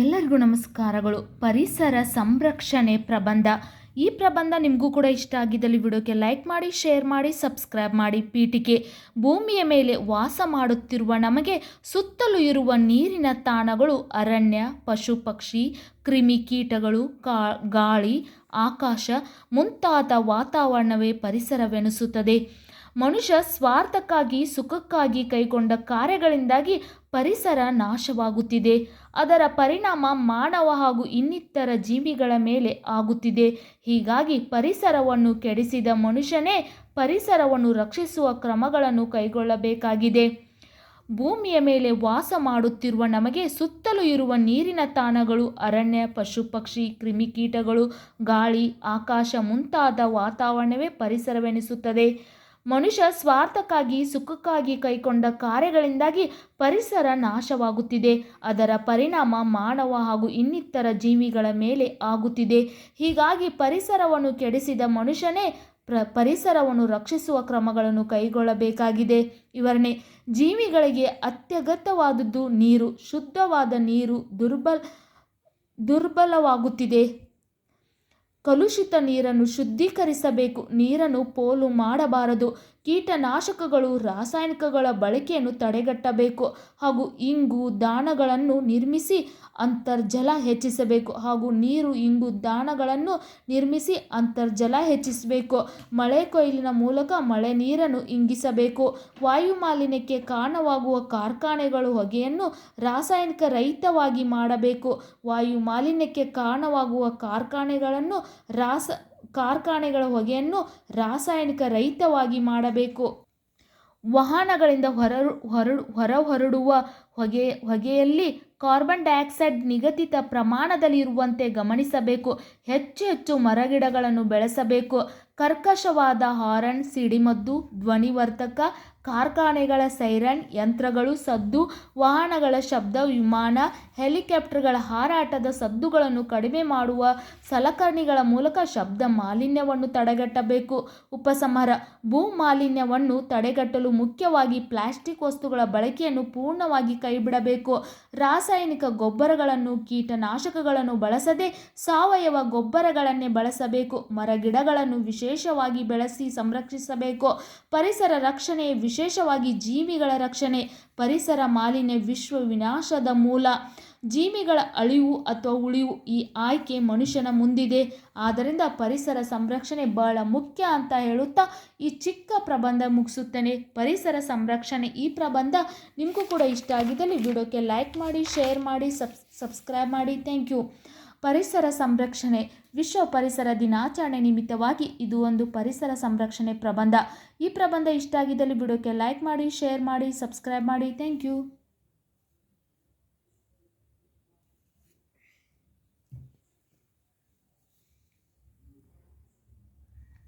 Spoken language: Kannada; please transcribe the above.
ಎಲ್ಲರಿಗೂ ನಮಸ್ಕಾರಗಳು. ಪರಿಸರ ಸಂರಕ್ಷಣೆ ಪ್ರಬಂಧ. ಈ ಪ್ರಬಂಧ ನಿಮಗೂ ಕೂಡ ಇಷ್ಟ ಆಗಿದ್ದಲ್ಲಿ ವಿಡಿಯೋಕ್ಕೆ ಲೈಕ್ ಮಾಡಿ, ಶೇರ್ ಮಾಡಿ, ಸಬ್ಸ್ಕ್ರೈಬ್ ಮಾಡಿ ಪೀಠಿಕೆ. ಭೂಮಿಯ ಮೇಲೆ ವಾಸ ಮಾಡುತ್ತಿರುವ ನಮಗೆ ಸುತ್ತಲೂ ಇರುವ ನೀರಿನ ತಾಣಗಳು ಅರಣ್ಯ, ಪಶು ಪಕ್ಷಿ ಕ್ರಿಮಿಕೀಟಗಳು ಕಾ, ಗಾಳಿ, ಆಕಾಶ ಮುಂತಾದ ವಾತಾವರಣವೇ ಪರಿಸರವೆನಿಸುತ್ತದೆ. ಮನುಷ್ಯ ಸ್ವಾರ್ಥಕ್ಕಾಗಿ, ಸುಖಕ್ಕಾಗಿ ಕೈಗೊಂಡ ಕಾರ್ಯಗಳಿಂದಾಗಿ ಪರಿಸರ ನಾಶವಾಗುತ್ತಿದೆ. ಅದರ ಪರಿಣಾಮ ಮಾನವ ಹಾಗೂ ಇನ್ನಿತರ ಜೀವಿಗಳ ಮೇಲೆ ಆಗುತ್ತಿದೆ. ಹೀಗಾಗಿ ಪರಿಸರವನ್ನು ಕೆಡಿಸಿದ ಮನುಷ್ಯನೇ ಪರಿಸರವನ್ನು ರಕ್ಷಿಸುವ ಕ್ರಮಗಳನ್ನು ಕೈಗೊಳ್ಳಬೇಕಾಗಿದೆ. ಭೂಮಿಯ ಮೇಲೆ ವಾಸ ಮಾಡುತ್ತಿರುವ ನಮಗೆ ಸುತ್ತಲೂ ಇರುವ ನೀರಿನ ತಾಣಗಳು, ಅರಣ್ಯ ಪಶು ಪಕ್ಷಿ ಕ್ರಿಮಿಕೀಟಗಳು, ಗಾಳಿ, ಆಕಾಶ ಮುಂತಾದ ವಾತಾವರಣವೇ ಪರಿಸರವೆನಿಸುತ್ತದೆ. ಮನುಷ್ಯ ಸ್ವಾರ್ಥಕ್ಕಾಗಿ, ಸುಖಕ್ಕಾಗಿ ಕೈಕೊಂಡ ಕಾರ್ಯಗಳಿಂದಾಗಿ ಪರಿಸರ ನಾಶವಾಗುತ್ತಿದೆ. ಅದರ ಪರಿಣಾಮ ಮಾನವ ಹಾಗೂ ಇನ್ನಿತರ ಜೀವಿಗಳ ಮೇಲೆ ಆಗುತ್ತಿದೆ. ಹೀಗಾಗಿ ಪರಿಸರವನ್ನು ಕೆಡಿಸಿದ ಮನುಷ್ಯನೇ ಪ್ರ, ಪರಿಸರವನ್ನು ರಕ್ಷಿಸುವ ಕ್ರಮಗಳನ್ನು ಕೈಗೊಳ್ಳಬೇಕಾಗಿದೆ. ವಿವರಣೆ, ಜೀವಿಗಳಿಗೆ ಅತ್ಯಗತ್ಯವಾದದ್ದು ನೀರು, ಶುದ್ಧವಾದ ನೀರು ದುರ್ಬಲ, ದುರ್ಬಲವಾಗುತ್ತಿದೆ. ಕಲುಷಿತ ನೀರನ್ನು ಶುದ್ಧೀಕರಿಸಬೇಕು. ನೀರನ್ನು ಪೋಲು ಮಾಡಬಾರದು. ಕೀಟನಾಶಕಗಳು ರಾಸಾಯನಿಕಗಳ ಬಳಕೆಯನ್ನು ತಡೆಗಟ್ಟಬೇಕು ಹಾಗೂ ಇಂಗು ದಾಣಗಳನ್ನು ನಿರ್ಮಿಸಿ ಅಂತರ್ಜಲ ಹೆಚ್ಚಿಸಬೇಕು ಹಾಗೂ ನೀರು, ಇಂಗು ದಾಣಗಳನ್ನು ನಿರ್ಮಿಸಿ ಅಂತರ್ಜಲ ಹೆಚ್ಚಿಸಬೇಕು. ಮಳೆ ಕೊಯ್ಲಿನ ಮೂಲಕ ಮಳೆ ನೀರನ್ನು ಇಂಗಿಸಬೇಕು. ವಾಯು ಮಾಲಿನ್ಯಕ್ಕೆ ಕಾರಣವಾಗುವ ಕಾರ್ಖಾನೆಗಳು ಹೊಗೆಯನ್ನು ರಾಸಾಯನಿಕ ರಹಿತವಾಗಿ ಮಾಡಬೇಕು. ವಾಯು ಮಾಲಿನ್ಯಕ್ಕೆ ಕಾರಣವಾಗುವ ಕಾರ್ಖಾನೆಗಳನ್ನು ರಾಸ ಕಾರ್ಖಾನೆಗಳ ಹೊಗೆಯನ್ನು ರಾಸಾಯನಿಕ ರಹಿತವಾಗಿ ಮಾಡಬೇಕು. ವಾಹನಗಳಿಂದ ಹೊರ ಹೊರ ಹೊರಡುವ ಹೊಗೆ ಹೊಗೆಯಲ್ಲಿ ಕಾರ್ಬನ್ ಡೈಆಕ್ಸೈಡ್ ನಿಗದಿತ ಪ್ರಮಾಣದಲ್ಲಿ ಇರುವಂತೆ ಗಮನಿಸಬೇಕು. ಹೆಚ್ಚು ಹೆಚ್ಚು ಮರಗಿಡಗಳನ್ನು ಬೆಳೆಸಬೇಕು. ಕರ್ಕಶವಾದ ಹಾರನ್, ಸಿಡಿಮದ್ದು ಧ್ವನಿವರ್ಧಕ ಕಾರ್ಖಾನೆಗಳ ಸೈರನ್, ಯಂತ್ರಗಳು ಸದ್ದು, ವಾಹನಗಳ ಶಬ್ದ, ವಿಮಾನ, ಹೆಲಿಕಾಪ್ಟರ್ಗಳ ಹಾರಾಟದ ಸದ್ದುಗಳನ್ನು ಕಡಿಮೆ ಮಾಡುವ ಸಲಕರಣೆಗಳ ಮೂಲಕ ಶಬ್ದ ಮಾಲಿನ್ಯವನ್ನು ತಡೆಗಟ್ಟಬೇಕು. ಉಪಸಮರ ಭೂ ಮಾಲಿನ್ಯವನ್ನು ತಡೆಗಟ್ಟಲು ಮುಖ್ಯವಾಗಿ ಪ್ಲಾಸ್ಟಿಕ್ ವಸ್ತುಗಳ ಬಳಕೆಯನ್ನು ಪೂರ್ಣವಾಗಿ ಕೈಬಿಡಬೇಕು. ರಾಸಾಯನಿಕ ಗೊಬ್ಬರಗಳನ್ನು, ಕೀಟನಾಶಕಗಳನ್ನು ಬಳಸದೆ ಸಾವಯವ ಗೊಬ್ಬರಗಳನ್ನೇ ಬಳಸಬೇಕು. ಮರಗಿಡಗಳನ್ನು ವಿಶೇಷವಾಗಿ ಬೆಳೆಸಿ ಸಂರಕ್ಷಿಸಬೇಕು. ಪರಿಸರ ರಕ್ಷಣೆ ವಿಶೇಷವಾಗಿ ಜೀವಿಗಳ ರಕ್ಷಣೆ, ಪರಿಸರ ಮಾಲಿನ್ಯ, ವಿಶ್ವ ವಿನಾಶದ ಮೂಲ. ಜೀವಿಗಳ ಅಳಿವು ಅಥವಾ ಉಳಿವು ಈ ಆಯ್ಕೆ ಮನುಷ್ಯನ ಮುಂದಿದೆ. ಆದ್ದರಿಂದ ಪರಿಸರ ಸಂರಕ್ಷಣೆ ಬಹಳ ಮುಖ್ಯ ಅಂತ ಹೇಳುತ್ತಾ ಈ ಚಿಕ್ಕ ಪ್ರಬಂಧ ಮುಗಿಸುತ್ತೇನೆ. ಪರಿಸರ ಸಂರಕ್ಷಣೆ ಈ ಪ್ರಬಂಧ ನಿಮಗೂ ಕೂಡ ಇಷ್ಟ ಆಗಿದ್ದಲ್ಲಿ ವಿಡಿಯೋಕ್ಕೆ ಲೈಕ್ ಮಾಡಿ ಶೇರ್ ಮಾಡಿ ಸಬ್ ಸಬ್ಸ್ಕ್ರೈಬ್ ಮಾಡಿ. ಥ್ಯಾಂಕ್ ಯು ಪರಿಸರ ಸಂರಕ್ಷಣೆ, ವಿಶ್ವ ಪರಿಸರ ದಿನಾಚರಣೆ ನಿಮಿತ್ತವಾಗಿ ಇದು ಒಂದು ಪರಿಸರ ಸಂರಕ್ಷಣೆ ಪ್ರಬಂಧ. ಈ ಪ್ರಬಂಧ ಇಷ್ಟ ಆಗಿದ್ದಲ್ಲಿ ವಿಡಿಯೋಕ್ಕೆ ಲೈಕ್ ಮಾಡಿ, ಶೇರ್ ಮಾಡಿ, ಸಬ್ಸ್ಕ್ರೈಬ್ ಮಾಡಿ. Thank you.